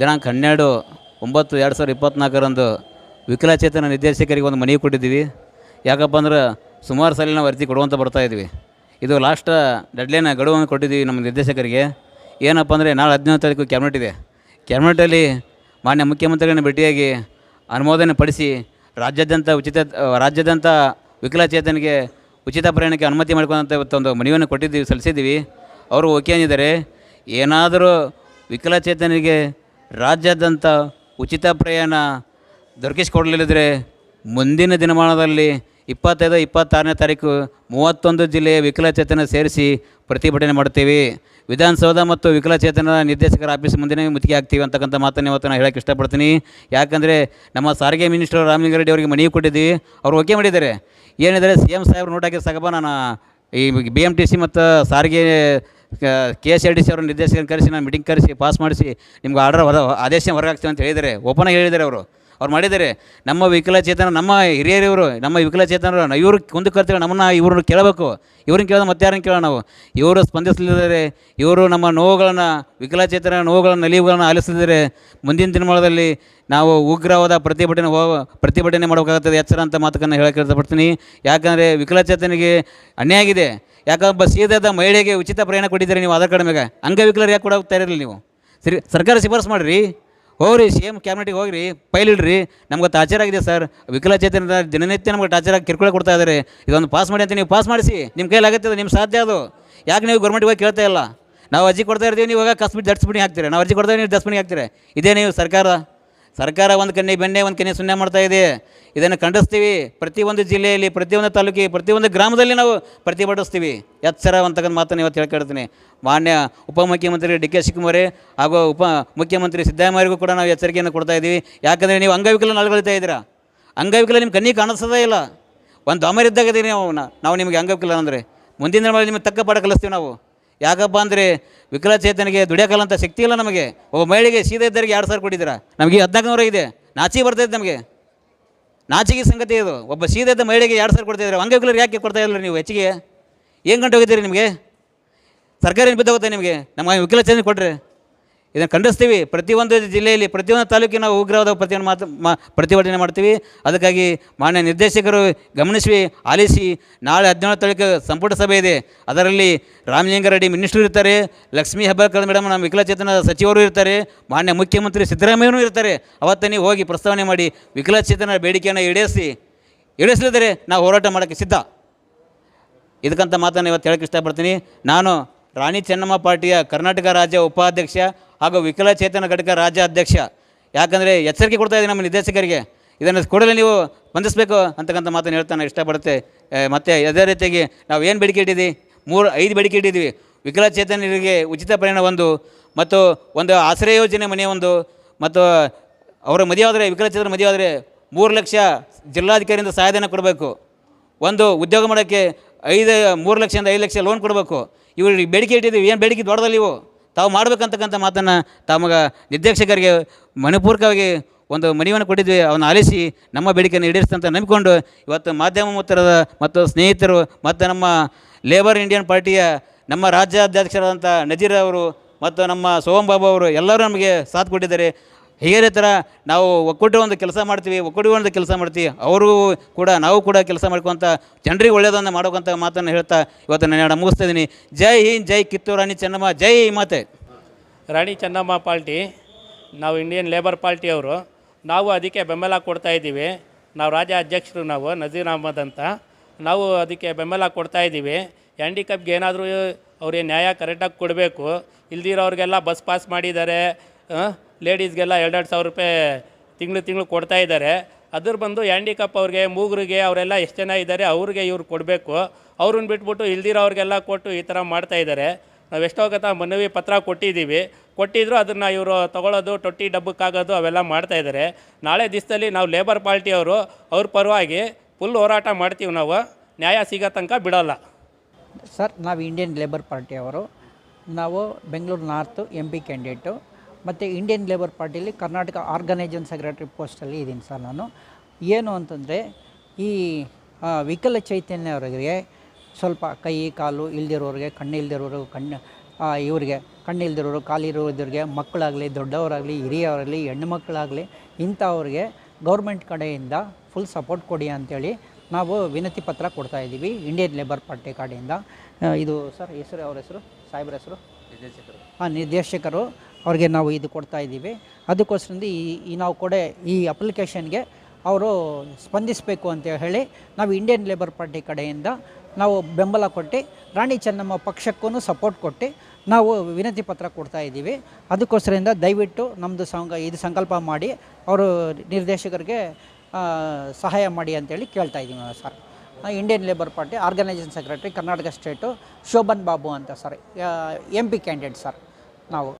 ದಿನಾಂಕ ಹನ್ನೆರಡು, ಒಂಬತ್ತು, ಎರಡು ಸಾವಿರದ ಇಪ್ಪತ್ತ್ನಾಲ್ಕರಂದು ವಿಕಲಚೇತನ ನಿರ್ದೇಶಕರಿಗೆ ಒಂದು ಮನವಿ ಕೊಟ್ಟಿದ್ದೀವಿ. ಯಾಕಪ್ಪ ಅಂದ್ರೆ ಸುಮಾರು ಸಲ ನಾವು ಅರ್ಜಿ ಕೊಡುವಂತ ಬರ್ತಾ ಇದ್ವಿ ಇದು ಲಾಸ್ಟ್ ಡೆಡ್ಲೈನ್ ಗಡುವನ್ನು ಕೊಟ್ಟಿದ್ದೀವಿ ನಮ್ಮ ನಿರ್ದೇಶಕರಿಗೆ. ಏನಪ್ಪ ಅಂದರೆ ನಾಳೆ ಹದಿನೈದು ತಾರೀಕು ಕ್ಯಾಬಿನೆಟ್ ಇದೆ. ಕ್ಯಾಬಿನೆಟಲ್ಲಿ ಮಾನ್ಯ ಮುಖ್ಯಮಂತ್ರಿಗಳನ್ನ ಭೇಟಿಯಾಗಿ ಅನುಮೋದನೆ ಪಡಿಸಿ ರಾಜ್ಯಾದ್ಯಂತ ಉಚಿತ, ರಾಜ್ಯಾದ್ಯಂತ ವಿಕಲಚೇತನಿಗೆ ಉಚಿತ ಪ್ರಯಾಣಕ್ಕೆ ಅನುಮತಿ ಮಾಡ್ಕೊಂಡಂತ ಇವತ್ತೊಂದು ಮನವಿಯನ್ನು ಕೊಟ್ಟಿದ್ದೀವಿ, ಸಲ್ಲಿಸಿದ್ದೀವಿ. ಅವರು ಓಕೆ ಅಂದಿದ್ದಾರೆ. ಏನಾದರೂ ವಿಕಲಚೇತನಿಗೆ ರಾಜ್ಯಾದ್ಯಂತ ಉಚಿತ ಪ್ರಯಾಣ ದೊರಕಿಸಿಕೊಡಲಿಲ್ಲದ್ರೆ ಮುಂದಿನ ದಿನಮಾನದಲ್ಲಿ ಇಪ್ಪತ್ತೈದು, ಇಪ್ಪತ್ತಾರನೇ ತಾರೀಕು ಮೂವತ್ತೊಂದು ಜಿಲ್ಲೆಯ ವಿಕಲಚೇತನ ಸೇರಿಸಿ ಪ್ರತಿಭಟನೆ ಮಾಡ್ತೀವಿ ವಿಧಾನಸೌಧ ಮತ್ತು ವಿಕಲಚೇತನ ನಿರ್ದೇಶಕರ ಆಫೀಸ್ ಮುಂದೆ ಮುತ್ತಿಗೆ ಹಾಕ್ತೀವಿ ಅಂತಕ್ಕಂಥ ಮಾತನ್ನು ಇವತ್ತು ನಾನು ಹೇಳೋಕ್ಕೆ ಇಷ್ಟಪಡ್ತೀನಿ. ಯಾಕಂದರೆ ನಮ್ಮ ಸಾರಿಗೆ ಮಿನಿಸ್ಟರ್ ರಾಮಲಿಂಗಾರೆಡ್ಡಿ ಅವರಿಗೆ ಮನವಿ ಕೊಟ್ಟಿದ್ದೀವಿ. ಅವರು ಓಕೆ ಮಾಡಿದ್ದಾರೆ. ಏನಿದ್ದಾರೆ ಸಿ ಎಂ ಸಾಹೇಬ್ರು ನೋಟ್ ನಾನು ಈ ಬಿ ಎಂ ಟಿ ಸಿ ಮತ್ತು ಸಾರಿಗೆ K S R T C ಅವರ ನಿರ್ದೇಶಕರನ್ನು ಕರೆಸಿ, ನಾನು ಮೀಟಿಂಗ್ ಕರೆಸಿ ಪಾಸ್ ಮಾಡಿಸಿ, ನಿಮ್ಗೆ ಆರ್ಡರ್ ಹೊರ ಆದೇಶ ಹೊರಗಾಗ್ತೀವಿ ಅಂತ ಹೇಳಿದ್ದಾರೆ. ಓಪನಾಗಿ ಹೇಳಿದ್ದಾರೆ ಅವರು. ಅವ್ರು ಮಾಡಿದ್ದಾರೆ, ನಮ್ಮ ವಿಕಲಚೇತನ ನಮ್ಮ ಹಿರಿಯರಿವರು, ನಮ್ಮ ವಿಕಲಚೇತನರು ಇವರು ಕುಂದು ಕರ್ತೀವಿ ನಮ್ಮನ್ನು ಇವ್ರನ್ನ ಕೇಳಬೇಕು. ಇವ್ರನ್ನ ಕೇಳೋದು ಮತ್ತೆ ಯಾರನ್ನು ಕೇಳೋಣ ನಾವು? ಇವರು ಸ್ಪಂದಿಸಲಿದ್ದಾರೆ, ಇವರು ನಮ್ಮ ನೋವುಗಳನ್ನು ವಿಕಲಚೇತನ ನೋವುಗಳನ್ನು, ನಲಿವುಗಳನ್ನು ಆಲಿಸಲಿದ್ದಾರೆ. ಮುಂದಿನ ದಿನಮಾನದಲ್ಲಿ ನಾವು ಉಗ್ರವಾದ ಪ್ರತಿಭಟನೆ ಪ್ರತಿಭಟನೆ ಮಾಡಬೇಕಾಗುತ್ತದೆ ಎಚ್ಚರ ಅಂತ ಮಾತುಕನ್ನು ಹೇಳಕ್ಕೆ ಇಷ್ಟಪಡ್ತೀನಿ. ಯಾಕಂದರೆ ವಿಕಲಚೇತನಿಗೆ ಅನ್ಯಾಯ ಆಗಿದೆ. ಯಾಕಂದ್ರೆ ಸೀದಾದ ಮಹಿಳೆಗೆ ಉಚಿತ ಪ್ರಯಾಣ ಕೊಟ್ಟಿದ್ದೀರಿ ನೀವು ಆಧಾರ್ ಕಾರ್ಡ್ ಮ್ಯಾಗ. ಅಂಗವಿಕಲರು ಯಾಕೆ ಕೊಡೋಗ್ತಾ ಇರಲಿಲ್ಲ ನೀವು? ಸರಿ, ಸರ್ಕಾರ ಶಿಫಾರಸು ಮಾಡಿರಿ. ಹೋಗ್ರಿ ಸಿ ಎಂ ಕ್ಯಾಬಿನೆಟ್ಗೆ ಹೋಗ್ರಿ ಫೈಲ್ ಇಡ್ರಿ. ನಮ್ಗೆ ಟಾರ್ಚರ್ ಆಗಿದೆ ಸರ್ ವಿಕಲಚೇತನ ದಿನನಿತ್ಯ ನಮ್ಗೆ ಟಾರ್ಚರ್ ಆಗಿ ಕಿರುಕುಳ ಕೊಡ್ತಾ ಇದ್ದಾರೆ ಇದೊಂದು ಪಾಸ್ ಮಾಡಿ ಅಂತ ನೀವು ಪಾಸ್ ಮಾಡಿಸಿ ನಿಮ್ಮ ಕೈಲಿ ಆಗುತ್ತೆ ನಿಮ್ಮ ಸಾಧ್ಯ ಅದು. ಯಾಕೆ ನೀವು ಗೌರ್ಮೆಂಟ್ಗೆ ಹೋಗಿ ಕೇಳ್ತಾ ಇಲ್ಲ? ನಾವು ಅರ್ಜಿ ಕೊಡ್ತಾ ಇರ್ತೀವಿ, ನೀವು ಇವಾಗ ಕಸ್ಬಿಟ್ಟು ದಟ್ಸ್ಬಿಟ್ಟು ಹಾಕ್ತೀರಿ. ನಾವು ಅರ್ಜಿ ಕೊಡ್ತಾ ನೀವು ದಸ್ಬಿಟ್ಟು ಹಾಕ್ತೀರಿ. ಇದೇ ನೀವು ಸರ್ಕಾರ. ಸರ್ಕಾರ ಒಂದು ಕನ್ನಿ ಬೆಣ್ಣೆ ಒಂದು ಕನ್ನಿ ಸುನ್ನೆ ಮಾಡ್ತಾ ಇದೆ. ಇದನ್ನು ಖಂಡಿಸ್ತೀವಿ. ಪ್ರತಿಯೊಂದು ಜಿಲ್ಲೆಯಲ್ಲಿ ಪ್ರತಿಯೊಂದು ತಾಲೂಕಿಗೆ ಪ್ರತಿಯೊಂದು ಗ್ರಾಮದಲ್ಲಿ ನಾವು ಪ್ರತಿಭಟಿಸ್ತೀವಿ. ಎಚ್ಚರ ಅಂತಕ್ಕಂಥ ಮಾತನ್ನು ಇವತ್ತು ಹೇಳ್ಕೊಳ್ತೀನಿ ಮಾನ್ಯ ಉಪಮುಖ್ಯಮಂತ್ರಿ ಡಿ ಕೆ ಶಿವಕುಮಾರಿ ಹಾಗೂ ಉಪ ಮುಖ್ಯಮಂತ್ರಿ ಸಿದ್ದರಾಮಯ್ಯರಿಗೂ ಕೂಡ ನಾವು ಎಚ್ಚರಿಕೆಯನ್ನು ಕೊಡ್ತಾ ಇದ್ದೀವಿ. ಯಾಕಂದರೆ ನೀವು ಅಂಗವಿಕಲ ನಲ್ಗೊಳ್ತಾ ಇದ್ದೀರಾ? ಅಂಗವಿಕಲ ನಿಮ್ಮ ಕಣ್ಣಿಗೆ ಕಾಣಿಸೋದೇ ಇಲ್ಲ. ಒಂದು ದಮರ್ ಇದ್ದಾಗ ಇದೀವಿ ನಾವು ನಾವು ನಿಮಗೆ ಅಂಗವಿಕಲ ಅಂದರೆ ಮುಂದಿನ ನಿಮಗೆ ತಕ್ಕ ಪಾಠ ಕಲಿಸ್ತೀವಿ ನಾವು. ಯಾಕಪ್ಪ ಅಂದರೆ ವಿಕಲಚೇತನಿಗೆ ದುಡಿಯಕಲ್ಲಂತ ಶಕ್ತಿ ಇಲ್ಲ ನಮಗೆ. ಒಬ್ಬ ಮಹಿಳೆಗೆ ಸೀದಾ ಇದ್ದರಿಗೆ ಎರಡು ಸಾವಿರ ಕೊಟ್ಟಿದ್ದೀರಾ? ನಮಗೆ ಹದಿನಾಲ್ಕು ನೂರ ಇದೆ. ನಾಚಿ ಬರ್ತೈತೆ ನಮಗೆ. ನಾಚಿಗೆ ಸಂಗತಿ ಇದು. ಒಬ್ಬ ಸೀದಾ ಇದ್ದ ಮಹಿಳೆಗೆ ಎರಡು ಸಾವಿರ ಕೊಡ್ತಾಯಿದ್ರೆ ಅಂಗವಿಕಲರು ಯಾಕೆ ಕೊಡ್ತಾ ಇಲ್ಲ ನೀವು ಹೆಚ್ಚಿಗೆ? ಏನು ಗಂಟೆ ಹೋಗಿದ್ದೀರಿ ನಿಮಗೆ? ಸರ್ಕಾರ ಏನು ಬಿದ್ದೋಗುತ್ತೆ ನಿಮಗೆ? ನಮ್ಮ ವಿಕಲಚೇತನ ಕೊಟ್ಟರೆ ಇದನ್ನು ಖಂಡಿಸ್ತೀವಿ. ಪ್ರತಿಯೊಂದು ಜಿಲ್ಲೆಯಲ್ಲಿ ಪ್ರತಿಯೊಂದು ತಾಲೂಕಿನ ಉಗ್ರವಾದ ಪ್ರತಿಯೊಂದು ಮಾತು ಮಾ, ಪ್ರತಿಭಟನೆ ಮಾಡ್ತೀವಿ. ಅದಕ್ಕಾಗಿ ಮಾನ್ಯ ನಿರ್ದೇಶಕರು ಗಮನಿಸಿ ಆಲಿಸಿ, ನಾಳೆ ಹದಿನೇಳು ತಾರೀಕು ಸಂಪುಟ ಸಭೆ ಇದೆ. ಅದರಲ್ಲಿ ರಾಮಲಿಂಗಾರೆಡ್ಡಿ ಮಿನಿಸ್ಟರ್ ಇರ್ತಾರೆ. ಲಕ್ಷ್ಮೀ ಹೆಬ್ಬಾಳ್ಕರ್ ಮೇಡಮ್ ನಮ್ಮ ವಿಕಲಚೇತನ ಸಚಿವರು ಇರ್ತಾರೆ. ಮಾನ್ಯ ಮುಖ್ಯಮಂತ್ರಿ ಸಿದ್ದರಾಮಯ್ಯನೂ ಇರ್ತಾರೆ. ಅವತ್ತೇ ಹೋಗಿ ಪ್ರಸ್ತಾವನೆ ಮಾಡಿ ವಿಕಲಚೇತನ ಬೇಡಿಕೆಯನ್ನು ಈಡೇರಿಸಿ. ಈಡೇರಿಸಲಿದ್ದರೆ ನಾವು ಹೋರಾಟ ಮಾಡೋಕ್ಕೆ ಸಿದ್ಧ. ಇದಕ್ಕಂತ ಮಾತನ್ನು ಇವತ್ತು ಹೇಳಕ್ಕೆ ಇಷ್ಟಪಡ್ತೀನಿ. ನಾನು ರಾಣಿ ಚೆನ್ನಮ್ಮ ಪಾರ್ಟಿಯ ಕರ್ನಾಟಕ ರಾಜ್ಯ ಉಪಾಧ್ಯಕ್ಷ ಹಾಗೂ ವಿಕಲಚೇತನ ಘಟಕ ರಾಜ್ಯ ಅಧ್ಯಕ್ಷ. ಯಾಕಂದರೆ ಎಚ್ಚರಿಕೆ ಕೊಡ್ತಾ ಇದ್ದೀನಿ ನಮ್ಮ ನಿರ್ದೇಶಕರಿಗೆ. ಇದನ್ನು ಕೂಡಲೇ ನೀವು ಸ್ಪಂದಿಸಬೇಕು ಅಂತಕ್ಕಂಥ ಮಾತನ್ನು ಹೇಳ್ತಾನೆ ಇಷ್ಟಪಡುತ್ತೆ. ಮತ್ತು ಅದೇ ರೀತಿಯಾಗಿ ನಾವು ಏನು ಬೇಡಿಕೆ ಇಟ್ಟಿದ್ದೀವಿ? ಮೂರು, ಐದು ಬೇಡಿಕೆ ಇಟ್ಟಿದ್ದೀವಿ. ವಿಕಲಚೇತನರಿಗೆ ಉಚಿತ ಪ್ರಯಾಣ ಒಂದು ಮತ್ತು ಒಂದು ಆಶ್ರಯ ಯೋಜನೆ ಮನೆ ಒಂದು ಮತ್ತು ಅವರ ಮದುವೆ ಆದರೆ ವಿಕಲಚೇತನ ಮದುವೆ ಆದರೆ ಮೂರು ಲಕ್ಷ ಜಿಲ್ಲಾಧಿಕಾರಿಯಿಂದ ಸಹಾಯಧನ ಕೊಡಬೇಕು. ಒಂದು ಉದ್ಯೋಗ ಮಾಡೋಕ್ಕೆ ಐದು, ಮೂರು ಲಕ್ಷದಿಂದ ಐದು ಲಕ್ಷ ಲೋನ್ ಕೊಡಬೇಕು. ಇವ್ರಿಗೆ ಬೇಡಿಕೆ ಇಟ್ಟಿದ್ದೀವಿ. ಏನು ಬೇಡಿಕೆ ದೊಡ್ಡದಲ್ಲ ಇವು? ತಾವು ಮಾಡ್ಬೇಕಂತಕ್ಕಂಥ ಮಾತನ್ನು ತಮಗೆ ನಿರ್ದೇಶಕರಿಗೆ ಮನಪೂರ್ವಕವಾಗಿ ಒಂದು ಮನವಿಯನ್ನು ಕೊಟ್ಟಿದ್ವಿ. ಅವನ್ನ ಆಲಿಸಿ ನಮ್ಮ ಬೇಡಿಕೆಯನ್ನು ಈಡೇರಿಸ್ತಂತ ನಂಬಿಕೊಂಡು ಇವತ್ತು ಮಾಧ್ಯಮ ಮಿತ್ರರ ಮತ್ತು ಸ್ನೇಹಿತರು ಮತ್ತು ನಮ್ಮ ಲೇಬರ್ ಇಂಡಿಯನ್ ಪಾರ್ಟಿಯ ನಮ್ಮ ರಾಜ್ಯಾಧ್ಯಕ್ಷರಾದಂಥ ನಜೀರ್ ಅವರು ಮತ್ತು ನಮ್ಮ ಸೋಮಬಾಬು ಬಾಬು ಅವರು ಎಲ್ಲರೂ ನಮಗೆ ಸಾಥ್ ಕೊಟ್ಟಿದ್ದಾರೆ. ಹೀಗೆ ಥರ ನಾವು ಒಕ್ಕೂಟ ಒಂದು ಕೆಲಸ ಮಾಡ್ತೀವಿ ಒಕ್ಕೂಟ ಒಂದು ಕೆಲಸ ಮಾಡ್ತೀವಿ, ಅವರು ಕೂಡ, ನಾವು ಕೂಡ ಕೆಲಸ ಮಾಡ್ಕೊಂತ ಜನರಿಗೆ ಒಳ್ಳೆಯದನ್ನು ಮಾಡೋಕ್ಕಂಥ ಮಾತನ್ನು ಹೇಳ್ತಾ ಇವತ್ತು ನಾನು ಮುಗಿಸ್ತಾ ಇದ್ದೀನಿ. ಜೈ ಹಿಂದ್, ಜೈ ಕಿತ್ತೂರು ರಾಣಿ ಚೆನ್ನಮ್ಮ, ಜೈ ಮಾತೆ. ರಾಣಿ ಚೆನ್ನಮ್ಮ ಪಾರ್ಟಿ ನಾವು ಇಂಡಿಯನ್ ಲೇಬರ್ ಪಾರ್ಟಿಯವರು ನಾವು ಅದಕ್ಕೆ ಬೆಂಬಲ ಕೊಡ್ತಾ ಇದ್ದೀವಿ. ನಾವು ರಾಜ್ಯ ಅಧ್ಯಕ್ಷರು ನಾವು, ನಜೀರ್ ಅಹಮದ್ ಅಂತ. ನಾವು ಅದಕ್ಕೆ ಬೆಂಬಲ ಕೊಡ್ತಾ ಇದ್ದೀವಿ. ಹ್ಯಾಂಡಿಕ್ಯಾಪ್ಗೆ ಏನಾದರೂ ಅವ್ರಿಗೆ ನ್ಯಾಯ ಕರೆಕ್ಟಾಗಿ ಕೊಡಬೇಕು. ಇಲ್ದಿರೋರಿಗೆಲ್ಲ ಬಸ್ ಪಾಸ್ ಮಾಡಿದ್ದಾರೆ. ಲೇಡೀಸ್ಗೆಲ್ಲ ಎರಡೆರಡು ಸಾವಿರ ರೂಪಾಯಿ ತಿಂಗಳು ತಿಂಗಳು ಕೊಡ್ತಾ ಇದ್ದಾರೆ. ಅದ್ರ ಬಂದು ಹ್ಯಾಂಡಿಕಾಪ್ ಅವ್ರಿಗೆ, ಮೂಗರಿಗೆ ಅವರೆಲ್ಲ ಎಷ್ಟು ಜನ ಇದ್ದಾರೆ ಅವ್ರಿಗೆ ಇವ್ರು ಕೊಡಬೇಕು. ಅವ್ರನ್ನ ಬಿಟ್ಬಿಟ್ಟು ಇಲ್ದಿರೋರಿಗೆಲ್ಲ ಕೊಟ್ಟು ಈ ಥರ ಮಾಡ್ತಾ ಇದ್ದಾರೆ. ನಾವು ಎಷ್ಟೋ ಕಥ ಮನವಿ ಪತ್ರ ಕೊಟ್ಟಿದ್ದೀವಿ. ಕೊಟ್ಟಿದ್ರು ಅದನ್ನು ಇವರು ತಗೊಳ್ಳೋದು ತೊಟ್ಟಿ ಡಬ್ಬಕ್ಕಾಗೋದು ಅವೆಲ್ಲ ಮಾಡ್ತಾ ಇದ್ದಾರೆ. ನಾಳೆ ದಿವಸದಲ್ಲಿ ನಾವು ಲೇಬರ್ ಪಾರ್ಟಿಯವರು ಅವ್ರ ಪರವಾಗಿ ಫುಲ್ ಹೋರಾಟ ಮಾಡ್ತೀವಿ ನಾವು. ನ್ಯಾಯ ಸಿಗೋ ತನಕ ಬಿಡೋಲ್ಲ. ಸರ್, ನಾವು ಇಂಡಿಯನ್ ಲೇಬರ್ ಪಾರ್ಟಿಯವರು ನಾವು Bengaluru north M P candidate ಮತ್ತು ಇಂಡಿಯನ್ ಲೇಬರ್ ಪಾರ್ಟಿಲಿ ಕರ್ನಾಟಕ ಆರ್ಗನೈಜನ್ ಸೆಕ್ರೆಟರಿ ಪೋಸ್ಟಲ್ಲಿ ಇದ್ದೀನಿ ಸರ್ ನಾನು. ಏನು ಅಂತಂದರೆ, ಈ ವಿಕಲ ಚೈತನ್ಯವರಿಗೆ ಸ್ವಲ್ಪ ಕೈ, ಕಾಲು ಇಲ್ದಿರೋರಿಗೆ, ಕಣ್ಣು ಇಲ್ದಿರೋರು, ಕಣ್ಣು ಇವರಿಗೆ ಕಣ್ಣಿಲ್ದಿರೋರು ಕಾಲಿರೋದ್ರಿಗೆ ಮಕ್ಕಳಾಗಲಿ, ದೊಡ್ಡವರಾಗಲಿ ಹಿರಿಯವರಾಗಲಿ ಹೆಣ್ಣು ಮಕ್ಕಳಾಗಲಿ, ಇಂಥವ್ರಿಗೆ ಗೌರ್ಮೆಂಟ್ ಕಡೆಯಿಂದ ಫುಲ್ ಸಪೋರ್ಟ್ ಕೊಡಿ ಅಂತೇಳಿ ನಾವು ವಿನತಿ ಪತ್ರ ಕೊಡ್ತಾ ಇದ್ದೀವಿ ಇಂಡಿಯನ್ ಲೇಬರ್ ಪಾರ್ಟಿ ಕಡೆಯಿಂದ. ಇದು ಸರ್ ಹೆಸರು ಅವ್ರ ಹೆಸರು ಸಾಹೇಬ್ರ ಹೆಸರು? ಹಾಂ ನಿರ್ದೇಶಕರು ಅವ್ರಿಗೆ ನಾವು ಇದು ಕೊಡ್ತಾ ಇದ್ದೀವಿ. ಅದಕ್ಕೋಸ್ಕರದಿಂದ ಈ ಈ ನಾವು ಕೊಡೆ ಈ ಅಪ್ಲಿಕೇಶನ್ಗೆ ಅವರು ಸ್ಪಂದಿಸಬೇಕು ಅಂತ ಹೇಳಿ ನಾವು ಇಂಡಿಯನ್ ಲೇಬರ್ ಪಾರ್ಟಿ ಕಡೆಯಿಂದ ನಾವು ಬೆಂಬಲ ಕೊಟ್ಟು ರಾಣಿ ಚೆನ್ನಮ್ಮ ಪಕ್ಷಕ್ಕೂ ಸಪೋರ್ಟ್ ಕೊಟ್ಟು ನಾವು ವಿನತಿ ಪತ್ರ ಕೊಡ್ತಾ ಇದ್ದೀವಿ. ಅದಕ್ಕೋಸ್ಕರದಿಂದ ದಯವಿಟ್ಟು ನಮ್ಮದು ಸಂಘ ಇದು ಸಂಕಲ್ಪ ಮಾಡಿ ಅವರು ನಿರ್ದೇಶಕರಿಗೆ ಸಹಾಯ ಮಾಡಿ ಅಂತೇಳಿ ಕೇಳ್ತಾ ಇದ್ದೀವಿ ನಾವು sir. Indian labour party organisation secretary Karnataka state Shobhan Babu ಅಂತ sir. M P candidate sir ನಾವು.